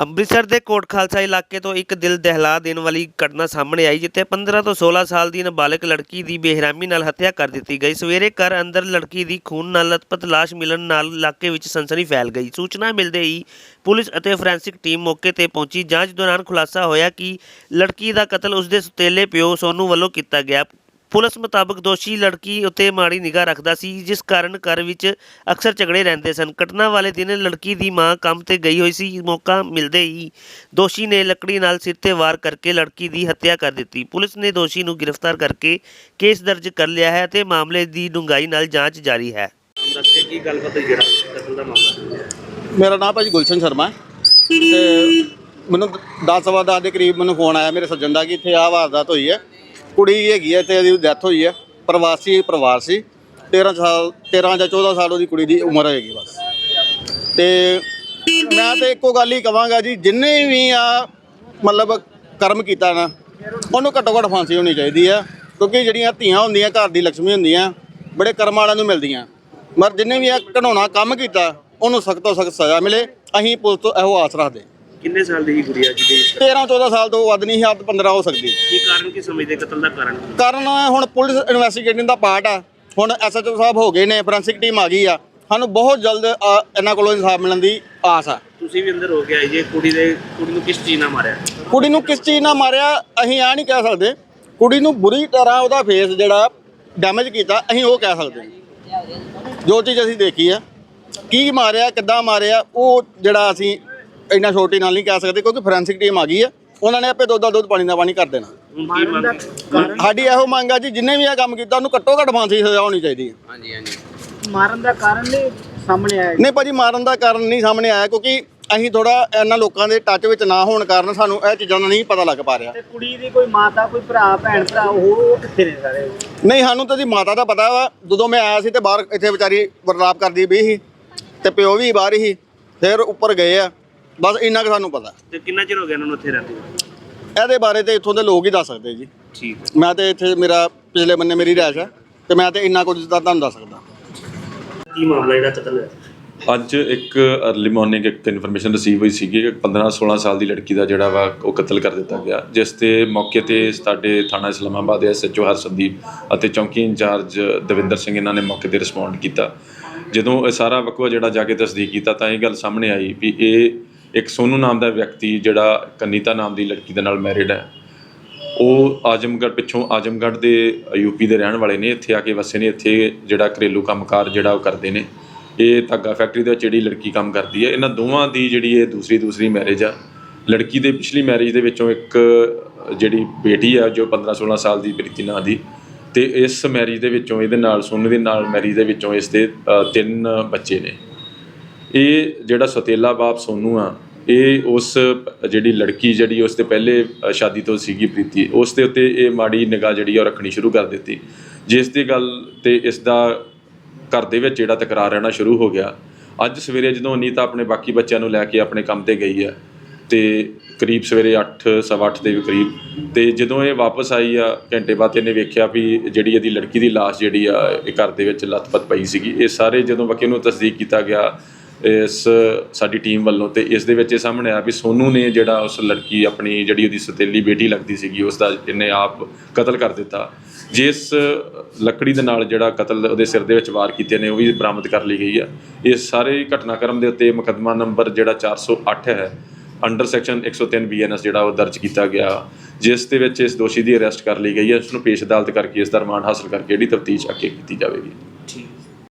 ਅੰਮ੍ਰਿਤਸਰ ਦੇ ਕੋਟ ਖਾਲਸਾ ਇਲਾਕੇ ਤੋਂ ਇੱਕ ਦਿਲ ਦਹਿਲਾ ਦੇਣ ਵਾਲੀ ਘਟਨਾ ਸਾਹਮਣੇ ਆਈ, ਜਿੱਥੇ 15 ਤੋਂ 16 ਸਾਲ ਦੀ ਨਾਬਾਲਗ ਲੜਕੀ ਦੀ ਬੇਰਹਿਮੀ ਨਾਲ ਹੱਤਿਆ ਕਰ ਦਿੱਤੀ ਗਈ। ਸਵੇਰੇ ਘਰ ਅੰਦਰ ਲੜਕੀ ਦੀ ਖੂਨ ਨਾਲ ਲਤਪਤ ਲਾਸ਼ ਮਿਲਣ ਨਾਲ ਇਲਾਕੇ ਵਿੱਚ ਸਨਸਨੀ ਫੈਲ ਗਈ। ਸੂਚਨਾ ਮਿਲਦੇ ਹੀ ਪੁਲਿਸ ਅਤੇ ਫੋਰੈਂਸਿਕ ਟੀਮ ਮੌਕੇ ਤੇ ਪਹੁੰਚੀ। ਜਾਂਚ ਦੌਰਾਨ ਖੁਲਾਸਾ ਹੋਇਆ ਕਿ ਲੜਕੀ ਦਾ ਕਤਲ ਉਸਦੇ ਸੁਤੇਲੇ ਪਿਓ ਸੋਨੂ ਵੱਲੋਂ ਕੀਤਾ ਗਿਆ। ਪੁਲਿਸ ਮੁਤਾਬਕ ਦੋਸ਼ੀ ਲੜਕੀ ਉੱਤੇ ਮਾੜੀ ਨਿਗਾਹ ਰੱਖਦਾ ਸੀ, ਜਿਸ ਕਾਰਨ ਘਰ ਵਿੱਚ ਅਕਸਰ ਝਗੜੇ ਰਹਿੰਦੇ ਸਨ। ਘਟਨਾ ਵਾਲੇ ਦਿਨ ਲੜਕੀ ਦੀ ਮਾਂ ਕੰਮ ਤੇ ਗਈ ਹੋਈ ਸੀ, ਮੌਕਾ ਮਿਲਦੇ ਹੀ ਦੋਸ਼ੀ ਨੇ ਲੱਕੜੀ ਨਾਲ ਸਿਰ ਤੇ ਵਾਰ ਕਰਕੇ ਲੜਕੀ ਦੀ ਹੱਤਿਆ ਕਰ ਦਿੱਤੀ। ਪੁਲਿਸ ਨੇ ਦੋਸ਼ੀ ਨੂੰ ਗ੍ਰਿਫਤਾਰ ਕਰਕੇ ਕੇਸ ਦਰਜ ਕਰ ਲਿਆ ਹੈ ਤੇ ਮਾਮਲੇ ਦੀ ਡੂੰਘਾਈ ਨਾਲ ਜਾਂਚ ਜਾਰੀ ਹੈ। ਦੱਸੇ ਕੀ ਗੱਲਬਾਤ ਹੋਈ ਜਿਹੜਾ ਕਤਲ ਦਾ ਮਾਮਲਾ ਮੇਰਾ ਨਾਮ ਭਾਜੀ ਗੁਲਸ਼ਨ ਸ਼ਰਮਾ ਹੈ। ਤੇ ਮੈਨੂੰ 10 ਸਵਾ ਦਸ ਦੇ ਕਰੀਬ ਮੈਨੂੰ ਫੋਨ ਆਇਆ ਮੇਰੇ ਸੱਜਣ ਦਾ ਕਿ ਇੱਥੇ ਆਹ ਵਾਰਦਾਤ ਹੋਈ ਹੈ। ਕੁੜੀ ਹੈਗੀ ਹੈ ਤੇ ਇਹਦੀ ਡੈਥ ਹੋਈ ਹੈ ਪ੍ਰਵਾਸੀ ਪਰਿਵਾਰ ਸੀ। 13 ਸਾਲ 13 ਜਾਂ 14 ਸਾਲ ਉਹਦੀ ਕੁੜੀ ਦੀ ਉਮਰ ਹੈਗੀ ਬਸ। ਤੇ ਮੈਂ ਤੇ ਇੱਕੋ ਗੱਲ ਹੀ ਕਵਾਂਗਾ ਜੀ, ਜਿੰਨੇ ਵੀ ਆ ਮਤਲਬ ਕਰਮ ਕੀਤਾ ਨਾ, ਉਹਨੂੰ ਘੱਟੋ ਘੱਟ ਫਾਂਸੀ ਹੋਣੀ ਚਾਹੀਦੀ ਆ, ਕਿਉਂਕਿ ਜਿਹੜੀਆਂ ਧੀਆਂ ਹੁੰਦੀਆਂ, ਘਰ ਦੀ ਲక్ష్ਮੀ ਹੁੰਦੀਆਂ, ਬੜੇ ਕਰਮ ਵਾਲਿਆਂ ਨੂੰ ਮਿਲਦੀਆਂ। ਮਰ ਜਿੰਨੇ ਵੀ ਆ ਘਣਾਉਣਾ ਕੰਮ ਕੀਤਾ, ਉਹਨੂੰ ਸਖਤ ਤੋਂ ਸਖਤ ਸਜ਼ਾ ਮਿਲੇ, ਅਸੀਂ ਪੁਲਿਸ ਤੋਂ ਇਹੋ ਆਸ ਰੱਖਦੇ ਕਿੰਨੇ ਸਾਲ ਦੀ ਸੀ ਗੁੜੀਆ ਜੀ ਦੀ? 13 14 ਸਾਲ ਤੋਂ ਵੱਧ ਨਹੀਂ ਹੱਦ 15 ਹੋ ਸਕਦੀ। ਕੀ ਕਾਰਨ ਕੀ ਸਮਝਦੇ ਕਤਲ ਦਾ ਕਾਰਨ? ਕਾਰਨ ਹੁਣ ਪੁਲਿਸ ਇਨਵੈਸਟੀਗੇਟਿੰਗ ਦਾ ਪਾਰਟ ਆ। ਹੁਣ ਐਸਐਚਓ ਸਾਹਿਬ ਹੋ ਗਏ ਨੇ ਫੋਰੈਂਸਿਕ ਟੀਮ ਆ ਗਈ ਆ। ਸਾਨੂੰ ਬਹੁਤ ਜਲਦ ਅ, ਇਹਨਾਂ ਕੋਲੋਂ ਇਨਸਾਫ ਮਿਲਣ ਦੀ ਆਸ ਆ। ਤੁਸੀਂ ਵੀ ਅੰਦਰ ਹੋ ਕੇ ਆਏ ਜੇ ਕੁੜੀ ਦੇ ਕੁੜੀ ਨੂੰ ਕਿਸ ਚੀਜ਼ ਨਾਲ ਮਾਰਿਆ? ਕੁੜੀ ਨੂੰ ਕਿਸ ਚੀਜ਼ ਨਾਲ ਮਾਰਿਆ ਅਸੀਂ ਆ ਨਹੀਂ ਕਹਿ ਸਕਦੇ। ਕੁੜੀ ਨੂੰ ਬੁਰੀ ਤਰ੍ਹਾਂ ਉਹਦਾ ਫੇਸ ਜਿਹੜਾ ਡੈਮੇਜ ਕੀਤਾ ਅਸੀਂ ਉਹ ਕਹਿ ਸਕਦੇ ਹਾਂ। ਜੋ ਚੀਜ਼ ਅਸੀਂ ਦੇਖੀ ਆ ਕੀ ਮਾਰਿਆ ਕਿੱਦਾਂ ਮਾਰਿਆ ਉਹ ਜਿਹੜਾ ਅਸੀਂ ਇੰਨਾ ਛੋਟੀ ਨਾਲ ਨਹੀਂ ਕਹਿ ਸਕਦੇ ਕਿਉਂਕਿ ਫੋਰੈਂਸਿਕ ਟੀਮ ਆ ਗਈ ਆ। ਉਹਨਾਂ ਨੇ ਆਪੇ ਦੁੱਧ ਦਾ ਦੁੱਧ ਪਾਣੀ ਦਾ ਪਾਣੀ ਕਰ ਦੇਣਾ। ਸਾਡੀ ਇਹੋ ਮੰਗ ਆ ਜੀ ਜਿੰਨੇ ਵੀ ਇਹ ਕੰਮ ਕੀਤਾ ਉਹਨੂੰ ਘੱਟੋ ਘੱਟ ਫਾਂਸੀ ਸਜ਼ਾ ਹੋਣੀ ਚਾਹੀਦੀ ਹੈ ਮਾਰਨ ਦਾ ਕਾਰਨ ਨਹੀਂ ਸਾਹਮਣੇ ਆਇਆ ਨਹੀਂ ਭਾਜੀ ਮਾਰਨ ਦਾ ਕਾਰਨ ਨਹੀਂ ਸਾਹਮਣੇ ਆਇਆ ਕਿਉਂਕਿ ਅਸੀਂ ਥੋੜਾ ਇਹਨਾਂ ਲੋਕਾਂ ਦੇ ਟੱਚ ਵਿੱਚ ਨਾ ਹੋਣ ਕਾਰਨ ਸਾਨੂੰ ਇਹ ਚੀਜ਼ਾਂ ਦਾ ਨਹੀਂ ਪਤਾ ਲੱਗ ਪਾ ਰਿਹਾ। ਤੇ ਕੁੜੀ ਦੀ ਕੋਈ ਮਾਤਾ ਕੋਈ ਭਰਾ ਭੈਣ ਭਰਾ ਉਹ ਕਿੱਥੇ ਨੇ ਸਾਰੇ? ਨਹੀਂ ਸਾਨੂੰ ਤਾਂ ਦੀ ਮਾਤਾ ਦਾ ਪਤਾ ਵਾ ਜਦੋਂ ਮੈਂ ਆਇਆ ਸੀ ਤੇ ਬਾਹਰ ਇੱਥੇ ਵਿਚਾਰੀ ਵਰਤਾਪ ਕਰਦੀ ਵੀ ਸੀ ਤੇ ਪਿਓ ਵੀ ਬਾਹਰ ਹੀ ਫਿਰ ਉੱਪਰ ਗਏ ਆ। ਬਸ ਇੰਨਾ ਕੁ ਸਾਨੂੰ ਪਤਾ। ਤੇ ਕਿੰਨਾ ਚਿਰ ਹੋ ਗਿਆ ਇਹਨਾਂ ਨੂੰ ਉੱਥੇ ਰਹਿੰਦੇ ਇਹਦੇ ਬਾਰੇ ਤੇ ਇੱਥੋਂ ਦੇ ਲੋਕ ਹੀ ਦੱਸ ਸਕਦੇ ਜੀ। ਠੀਕ ਹੈ। ਮੈਂ ਤੇ ਇੱਥੇ ਮੇਰਾ ਪਿਛਲੇ ਬੰਨੇ ਮੇਰੀ ਰਿਹਾਇਸ਼ ਹੈ ਤੇ ਮੈਂ ਤੇ ਇੰਨਾ ਕੁਝ ਤਾਂ ਤੁਹਾਨੂੰ ਦੱਸ ਸਕਦਾ। ਕੀ ਮਾਮਲਾ ਜਿਹੜਾ ਕਤਲ ਹੋਇਆ? ਅੱਜ ਇੱਕ ਅਰਲੀ ਮਾਰਨਿੰਗ ਇੱਕ ਇਨਫੋਰਮੇਸ਼ਨ ਰਿਸੀਵ ਹੋਈ ਸੀਗੀ ਕਿ 15 16 ਸਾਲ ਦੀ ਲੜਕੀ ਦਾ ਜਿਹੜਾ ਵਾ ਉਹ ਕਤਲ ਕਰ ਦਿੱਤਾ ਗਿਆ। ਜਿਸ ਤੇ ਮੌਕੇ ਤੇ ਸਾਡੇ ਥਾਣਾ ਇਸਲਾਮਾਬਾਦ ਦੇ ਐਸਐਚਓ ਹਰਸੰਦੀਪ ਅਤੇ ਚੌਂਕੀ ਇੰਚਾਰਜ ਦਵਿੰਦਰ ਸਿੰਘ ਇਹਨਾਂ ਨੇ ਮੌਕੇ ਤੇ ਰਿਸਪੌਂਡ ਕੀਤਾ। ਜਦੋਂ ਇਹ ਸਾਰਾ ਵਕਵਾ ਜਿਹੜਾ ਜਾ ਕੇ ਤਸਦੀਕ ਕੀਤਾ ਤਾਂ ਇਹ ਗੱਲ ਸਾਹਮਣੇ ਆਈ ਵੀ ਇਹ ਇੱਕ ਸੋਨੂ ਨਾਮ ਦਾ ਵਿਅਕਤੀ ਜਿਹੜਾ ਕਨੀਤਾ ਨਾਮ ਦੀ ਲੜਕੀ ਦੇ ਨਾਲ ਮੈਰਿਡ ਹੈ। ਉਹ ਆਜਮਗੜ੍ਹ ਪਿੱਛੋਂ ਆਜਮਗੜ੍ਹ ਦੇ ਯੂਪੀ ਦੇ ਰਹਿਣ ਵਾਲੇ ਨੇ, ਇੱਥੇ ਆ ਕੇ ਵਸੇ ਨੇ, ਇੱਥੇ ਜਿਹੜਾ ਘਰੇਲੂ ਕੰਮਕਾਰ ਜਿਹੜਾ ਉਹ ਕਰਦੇ ਨੇ। ਇਹ ਧਾਗਾ ਫੈਕਟਰੀ ਦੇ ਵਿੱਚ ਜਿਹੜੀ ਲੜਕੀ ਕੰਮ ਕਰਦੀ ਹੈ, ਇਹਨਾਂ ਦੋਵਾਂ ਦੀ ਜਿਹੜੀ ਇਹ ਦੂਸਰੀ ਦੂਸਰੀ ਮੈਰਿਜ ਆ। ਲੜਕੀ ਦੇ ਪਿਛਲੀ ਮੈਰਿਜ ਦੇ ਵਿੱਚੋਂ ਇੱਕ ਜਿਹੜੀ ਬੇਟੀ ਆ, ਜੋ 15 16 ਸਾਲ ਦੀ ਪ੍ਰੀਤੀ ਨਾਂ ਦੀ, ਤੇ ਇਸ ਮੈਰਿਜ ਦੇ ਵਿੱਚੋਂ ਇਹਦੇ ਨਾਲ, ਸੋਨੂ ਦੇ ਨਾਲ ਮੈਰਿਜ ਦੇ ਵਿੱਚੋਂ ਇਸ ਦੇ ਤਿੰਨ ਬੱਚੇ ਨੇ। ਇਹ ਜਿਹੜਾ ਸਤੇਲਾ ਬਾਪ ਸੋਨੂ ਆ ਇਹ ਉਸ, ਜਿਹੜੀ ਲੜਕੀ ਜਿਹੜੀ ਉਸ ਦੇ ਪਹਿਲੇ ਸ਼ਾਦੀ ਤੋਂ ਸੀਗੀ ਪ੍ਰੀਤੀ, ਉਸ ਦੇ ਉੱਤੇ ਇਹ ਮਾੜੀ ਨਿਗਾਹ ਜਿਹੜੀ ਆ ਉਹ ਰੱਖਣੀ ਸ਼ੁਰੂ ਕਰ ਦਿੱਤੀ। ਜਿਸ ਦੀ ਗੱਲ ਤੇ ਇਸ ਦਾ ਘਰ ਦੇ ਵਿੱਚ ਜਿਹੜਾ ਤਕਰਾਰ ਰਹਿਣਾ ਸ਼ੁਰੂ ਹੋ ਗਿਆ। ਅੱਜ ਸਵੇਰੇ ਜਦੋਂ ਅਨੀਤਾ ਆਪਣੇ ਬਾਕੀ ਬੱਚਿਆਂ ਨੂੰ ਲੈ ਕੇ ਆਪਣੇ ਕੰਮ ਤੇ ਗਈ ਹੈ ਤੇ ਕਰੀਬ ਸਵੇਰੇ 8 ਸਵਾ ਅੱਠ ਦੇ ਕਰੀਬ, ਤੇ ਜਦੋਂ ਇਹ ਵਾਪਸ ਆਈ ਆ, ਘੰਟੇ ਬਾਅਦ ਇਹਨੇ ਵੇਖਿਆ ਵੀ ਜਿਹੜੀ ਇਹਦੀ ਲੜਕੀ ਦੀ ਲਾਸ਼ ਜਿਹੜੀ ਆ, ਇਹ ਘਰ ਦੇ ਵਿੱਚ ਲੱਤਪੱਤ ਪਈ ਸੀਗੀ। ਇਹ ਸਾਰੇ ਜਦੋਂ ਵਕੀਲ ਨੂੰ ਤਸਦੀਕ ਕੀਤਾ ਗਿਆ ਇਸ ਸਾਡੀ ਟੀਮ ਵੱਲੋਂ ਤੇ ਇਸ ਦੇ ਵਿੱਚ ਇਹ ਸਾਹਮਣੇ ਆਇਆ ਵੀ ਸੋਨੂ ਨੇ ਜਿਹੜਾ ਉਸ ਲੜਕੀ ਆਪਣੀ ਜਿਹੜੀ ਉਹਦੀ ਸਤੇਲੀ ਬੇਟੀ ਲੱਗਦੀ ਸੀਗੀ, ਉਸ ਦਾ ਇਹਨੇ ਆਪ ਕਤਲ ਕਰ ਦਿੱਤਾ। ਜਿਸ ਲੱਕੜੀ ਦੇ ਨਾਲ ਜਿਹੜਾ ਕਤਲ ਉਹਦੇ ਸਿਰ ਦੇ ਵਿੱਚ ਵਾਰ ਕੀਤੇ ਨੇ, ਉਹ ਵੀ ਬਰਾਮਦ ਕਰ ਲਈ ਗਈ ਆ। ਇਸ ਸਾਰੇ ਘਟਨਾਕ੍ਰਮ ਦੇ ਉੱਤੇ ਮੁਕੱਦਮਾ ਨੰਬਰ ਜਿਹੜਾ 408 ਹੈ, ਅੰਡਰ ਸੈਕਸ਼ਨ 103 ਬੀਐਨਐਸ ਜਿਹੜਾ ਉਹ ਦਰਜ ਕੀਤਾ ਗਿਆ। ਜਿਸ ਦੇ ਵਿੱਚ ਇਸ ਦੋਸ਼ੀ ਦੀ ਅਰੈਸਟ ਕਰ ਲਈ ਗਈ ਹੈ ਉਸ ਨੂੰ ਪੇਸ਼ ਅਦਾਲਤ ਕਰਕੇ ਇਸ ਦਾ ਰਿਮਾਂਡ ਹਾਸਲ ਕਰਕੇ ਜਿਹੜੀ ਤਫਤੀਸ਼ ਅੱਗੇ ਕੀਤੀ ਜਾਵੇਗੀ।